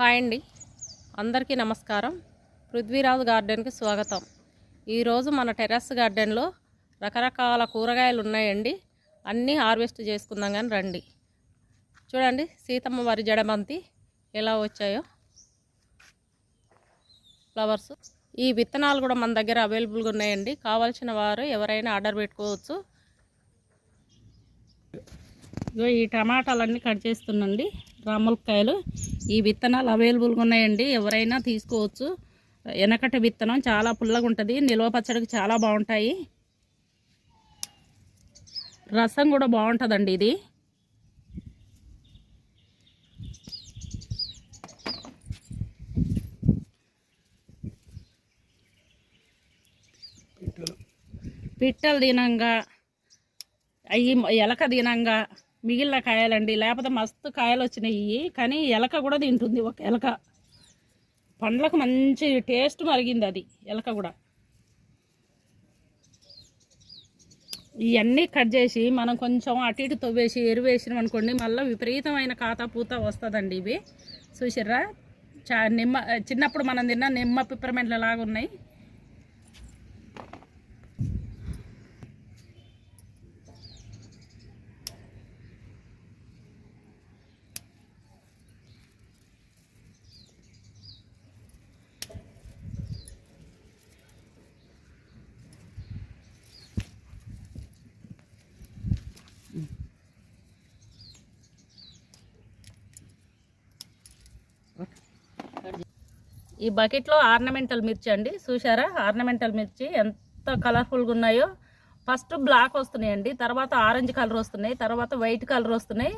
Hi అండి. అందరికీ నమస్కారం. పృథ్వీరాజు గార్డెన్కి స్వాగతం. ఈరోజు మన టెర్రస్ గార్డెన్లో రకరకాల కూరగాయలు ఉన్నాయండి. అన్నీ హార్వెస్ట్ చేసుకుందాం కానీ రండి. చూడండి సీతమ్మ వరి జడబంతి ఎలా వచ్చాయో. ఫ్లవర్స్. ఈ విత్తనాలు కూడా మన దగ్గర అవైలబుల్గా ఉన్నాయండి. కావాల్సిన వారు ఎవరైనా ఆర్డర్ పెట్టుకోవచ్చు. ఇగో ఈ టమాటాలన్నీ కట్ చేస్తున్నాండి. రాములకాయలు. ఈ విత్తనాలు అవైలబుల్గా ఉన్నాయండి. ఎవరైనా తీసుకోవచ్చు. వెనకటి విత్తనం చాలా పుల్లగా ఉంటుంది. నిల్వ పచ్చడికి చాలా బాగుంటాయి. రసం కూడా బాగుంటుందండి ఇది. పిట్టలు. తినంగా అవి ఎలక తినంగా మిగిలిన కాయలండి. లేకపోతే మస్తు కాయలు వచ్చినాయి కానీ ఎలక కూడా తింటుంది ఒక ఎలక. పండ్లకు మంచి టేస్ట్ మరిగింది అది ఎలక కూడా. ఇవన్నీ కట్ చేసి మనం కొంచెం అటు ఇటు తవ్వేసి ఎరువేసినాం అనుకోండి మళ్ళీ విపరీతమైన కాత పూత వస్తుందండి ఇవి. చూసిర్రా? చా నిమ్మ చిన్నప్పుడు మనం తిన్న నిమ్మ పిప్పరమెంట్ల లాగా ఉన్నాయి ఈ బకెట్లో ఆర్నమెంటల్ మిర్చి అండి చూసారా ఆర్నమెంటల్ మిర్చి ఎంత కలర్ఫుల్గా ఉన్నాయో. ఫస్ట్ బ్లాక్ వస్తున్నాయండి తర్వాత ఆరెంజ్ కలర్ వస్తున్నాయి తర్వాత వైట్ కలర్ వస్తున్నాయి.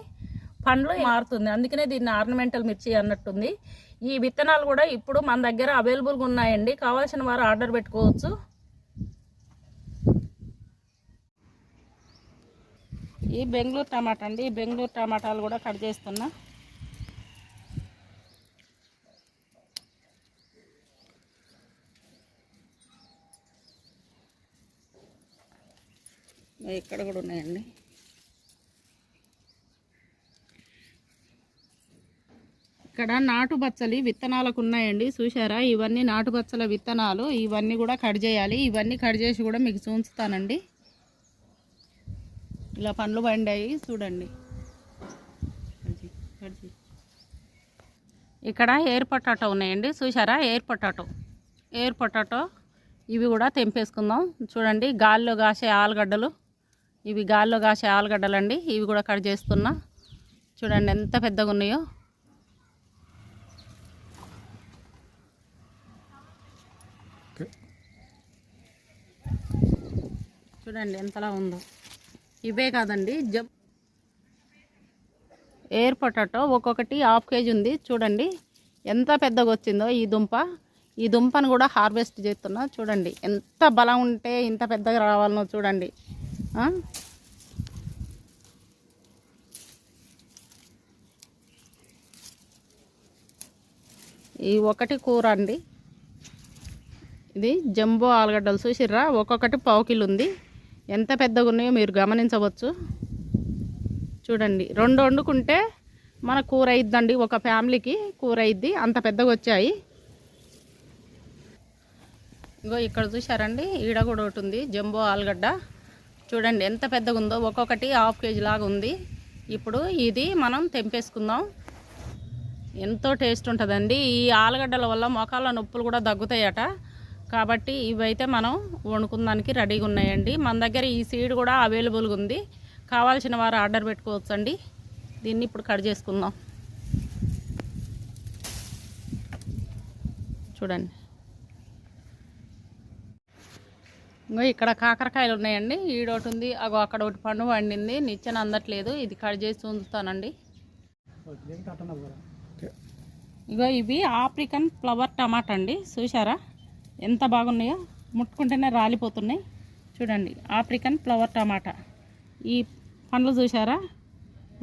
పండ్లు మారుతుంది అందుకనే దీన్ని ఆర్నమెంటల్ మిర్చి అన్నట్టుంది. ఈ విత్తనాలు కూడా ఇప్పుడు మన దగ్గర అవైలబుల్గా ఉన్నాయండి కావాల్సిన వారు ఆర్డర్ పెట్టుకోవచ్చు. ఈ బెంగళూరు టమాటా అండి ఈ బెంగళూరు టమాటాలు కూడా కట్ చేస్తున్నా. ఇక్కడ కూడా ఉన్నాయండి. ఇక్కడ నాటు బచ్చలి విత్తనాలకు ఉన్నాయండి. చూసారా ఇవన్నీ నాటు బచ్చల విత్తనాలు. ఇవన్నీ కూడా కట్ చేయాలి. ఇవన్నీ కట్ చేసి కూడా మీకు చూంచుతానండి ఇలా పండ్లు పండాయి. చూడండి. ఇక్కడ ఎయిర్ పొటాటో ఉన్నాయండి. చూసారా ఎయిర్ పొటాటో. Air potato. ఇవి కూడా తెంపేసుకుందాం. చూడండి. గాల్లో కాసే ఆలుగడ్డలు. ఇవి గాల్లో కాసే ఆలుగడ్డలు అండి ఇవి కూడా కట్ చేస్తున్నా. చూడండి ఎంత పెద్దగా ఉన్నాయో. చూడండి ఎంతలా ఉందో. ఇవే కాదండి జబ్ ఎయిర్ పొటాటో ఒక్కొక్కటి హాఫ్ కేజీ ఉంది. చూడండి ఎంత పెద్దగా వచ్చిందో ఈ దుంప. ఈ దుంపను కూడా హార్వెస్ట్ చేస్తున్నా. చూడండి ఎంత బలం ఉంటే ఇంత పెద్దగా రావాలనో చూడండి? ఈ ఒకటి కూర అండి. ఇది జంబో ఆలుగడ్డలు చూసిర్రా? ఒక్కొక్కటి పావు కిలో ఉంది. ఎంత పెద్దగా ఉన్నాయో మీరు గమనించవచ్చు. చూడండి రెండు వండుకుంటే మన కూర అయిద్దండి. ఒక ఫ్యామిలీకి కూర అయిద్ది. అంత పెద్దగా వచ్చాయి. ఇగో ఇక్కడ చూసారండి ఈడ కూడా ఒకటి ఉంది జంబో ఆలుగడ్డ. చూడండి ఎంత పెద్దగా ఉందో ఒక్కొక్కటి హాఫ్ కేజీ లాగా ఉంది. ఇప్పుడు ఇది మనం తెంపేసుకుందాం. ఎంతో టేస్ట్ ఉంటుందండి. ఈ ఆలుగడ్డల వల్ల మొఖాల నొప్పులు కూడా తగ్గుతాయట. కాబట్టి ఇవైతే మనం వండుకుందానికి రెడీగా ఉన్నాయండి. మన దగ్గర ఈ సీడ్ కూడా అవైలబుల్గా ఉంది. కావాల్సిన వారు ఆర్డర్ పెట్టుకోవచ్చండి. దీన్ని ఇప్పుడు కట్ చేసుకుందాం. చూడండి. ఇంకో ఇక్కడ కాకరకాయలు ఉన్నాయండి ఈడోటి ఉంది అగో అక్కడ ఒకటి పండు వండింది. నిచ్చెన అందట్లేదు. ఇది కట్ చేసి ఉంచుతానండి. ఇగో ఇవి ఆఫ్రికన్ ఫ్లవర్ టమాటా అండి చూసారా ఎంత బాగున్నాయో. ముట్టుకుంటేనే రాలిపోతున్నాయి. చూడండి ఆఫ్రికన్ ఫ్లవర్ టమాటా. ఈ పండ్లు చూసారా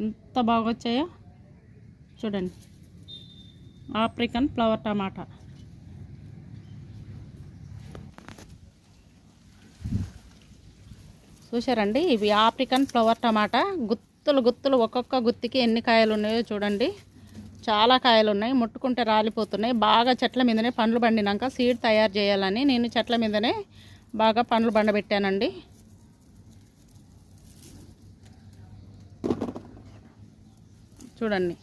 ఎంత బాగా వచ్చాయో చూడండి ఆఫ్రికన్ ఫ్లవర్ టమాటా. చూసారండి ఇవి ఆఫ్రికన్ ఫ్లవర్ టమాటా. గుత్తులు గుత్తులు ఒక్కొక్క గుత్తికి ఎన్ని కాయలు ఉన్నాయో చూడండి. చాలా కాయలు ఉన్నాయి. ముట్టుకుంటే రాలిపోతున్నాయి. బాగా చెట్ల మీదనే పండ్లు పండినాక సీడ్ తయారు చేయాలని నేను చెట్ల మీదనే బాగా పండ్లు బండబెట్టానండి చూడండి.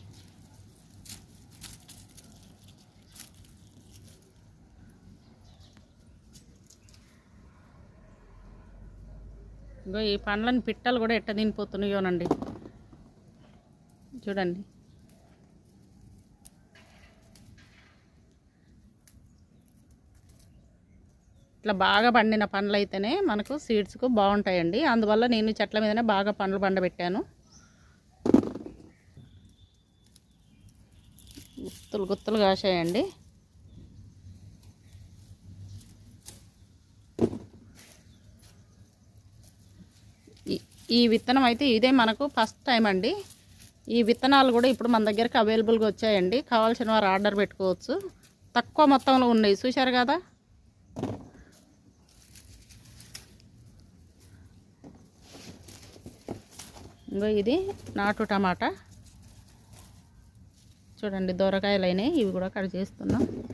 ఇంకో ఈ పండ్లను పిట్టలు కూడా ఎట్ట తినిపోతున్నాయోనండి. చూడండి. ఇట్లా బాగా పండిన పండ్లు అయితేనే మనకు సీడ్స్కు బాగుంటాయండి. అందువల్ల నేను చెట్ల మీదనే బాగా పండ్లు పండబెట్టాను. గుత్తులు గుత్తులు కాసాయండి ఈ- విత్తనం అయితే ఇదే మనకు ఫస్ట్ టైం అండి. ఈ విత్తనాలు కూడా ఇప్పుడు మన దగ్గరికి అవైలబుల్గా వచ్చాయండి. కావాల్సిన వారు ఆర్డర్ పెట్టుకోవచ్చు. తక్కువ మొత్తంలో ఉన్నాయి. చూశారు కదా? ఇంకో ఇది నాటు టమాటా. చూడండి దొరకాయలు అయినాయి. ఇవి కూడా కట్ చేస్తున్నాం.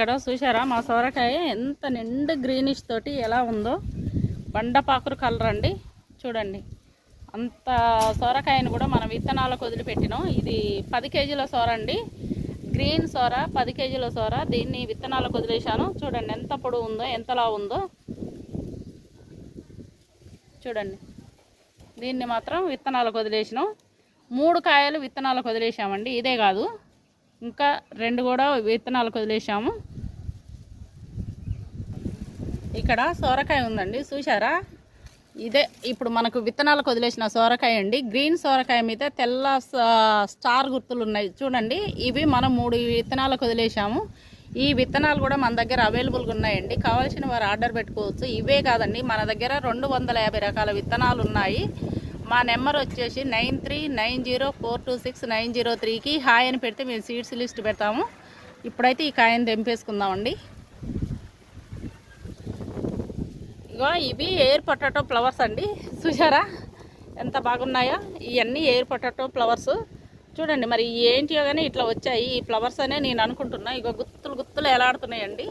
ఇక్కడ చూసారా మా సొరకాయ ఎంత నిండు గ్రీనిష్ తోటి ఎలా ఉందో. బండపాకురు కలర్ అండి. చూడండి. అంత సొరకాయను కూడా మనం విత్తనాలకు వదిలిపెట్టినాం. ఇది పది కేజీల సొర అండి. గ్రీన్ సొర పది కేజీల సొర. దీన్ని విత్తనాలకు వదిలేశాను. చూడండి ఎంత పొడవు ఉందో ఎంతలా ఉందో. చూడండి. దీన్ని మాత్రం విత్తనాలకు వదిలేసినాం. మూడు కాయలు విత్తనాలకు వదిలేసామండి ఇదే కాదు. ఇంకా రెండు కూడా విత్తనాలకు వదిలేసాము. ఇక్కడ సోరకాయ ఉందండి చూసారా ఇదే ఇప్పుడు మనకు విత్తనాలకు వదిలేసిన సోరకాయ అండి. గ్రీన్ సోరకాయ మీద తెల్ల స్టార్ గుర్తులు ఉన్నాయి. చూడండి ఇవి మనం మూడు విత్తనాలకు వదిలేసాము. ఈ విత్తనాలు కూడా మన దగ్గర అవైలబుల్గా ఉన్నాయండి. కావాల్సిన వారు ఆర్డర్ పెట్టుకోవచ్చు. ఇవే కాదండి మన దగ్గర రెండు వందల యాభై రకాల విత్తనాలు ఉన్నాయి. మా నెంబర్ వచ్చేసి nine three nine zero four two six nine zero త్రీకి హాయ్ అని పెడితే మేము సీడ్స్ లిస్ట్ పెడతాము. ఇప్పుడైతే ఈ కాయని తెంపేసుకుందామండి. ఇగో ఇవి ఎయిర్ పొటాటో ఫ్లవర్స్ అండి. చూసారా? ఎంత బాగున్నాయో? ఇవన్నీ ఎయిర్ పొటాటో ఫ్లవర్స్. చూడండి మరి ఏంటియో కానీ ఇట్లా వచ్చాయి. ఈ ఫ్లవర్స్ అనే నేను అనుకుంటున్నా. ఇగో గుత్తులు గుత్తులు ఎలాడుతున్నాయండి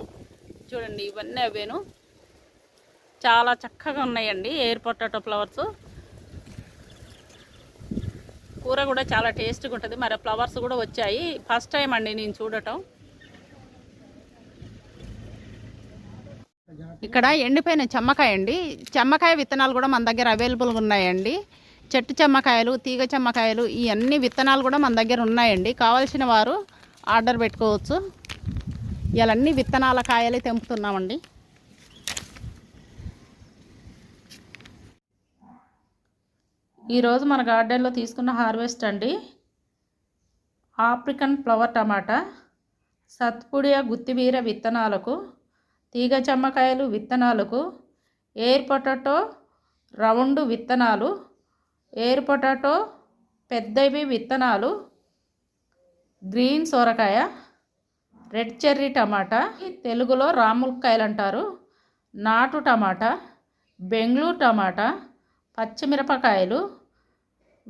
చూడండి ఇవన్నీ అవేను. చాలా చక్కగా ఉన్నాయండి ఎయిర్ పొటాటో ఫ్లవర్స్. కూర కూడా చాలా టేస్ట్గా ఉంటుంది. మరి ఫ్లవర్స్ కూడా వచ్చాయి. ఫస్ట్ టైం అండి నేను చూడటం. ఇక్కడ ఎండిపోయిన చెమ్మకాయ అండి. చెమ్మకాయ విత్తనాలు కూడా మన దగ్గర అవైలబుల్గా ఉన్నాయండి. చెట్టు చెమ్మకాయలు తీగ చెమ్మకాయలు ఈ అన్ని విత్తనాలు కూడా మన దగ్గర ఉన్నాయండి. కావాల్సిన వారు ఆర్డర్ పెట్టుకోవచ్చు. ఇవన్నీ విత్తనాల కాయలే తెంపుతున్నామండి. ఈరోజు మన గార్డెన్లో తీసుకున్న హార్వెస్ట్ అండి. ఆఫ్రికన్ ఫ్లవర్ టమాటా. సత్పుడియ గుత్తివీర విత్తనాలకు తీగ చెమ్మకాయలు విత్తనాలకు ఎయిర్ పొటాటో రౌండ్ విత్తనాలు ఎయిర్ పొటాటో పెద్దవి విత్తనాలు గ్రీన్ సొరకాయ రెడ్ చెర్రీ టమాటా తెలుగులో రాములకాయలు అంటారు నాటు టమాటా బెంగళూరు టమాటా పచ్చిమిరపకాయలు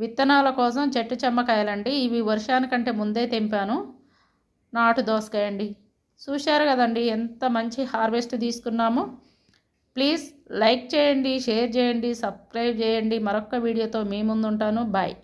విత్తనాల కోసం చెట్టు చెమ్మకాయలండి. ఇవి వర్షానికంటే ముందే తెంపాను. నాటు దోసకాయ అండి చూశారు కదండి ఎంత మంచి హార్వెస్ట్ తీసుకున్నామో. ప్లీజ్ లైక్ చేయండి షేర్ చేయండి సబ్స్క్రైబ్ చేయండి. మరొక వీడియోతో మీ ముందు ఉంటాను బాయ్.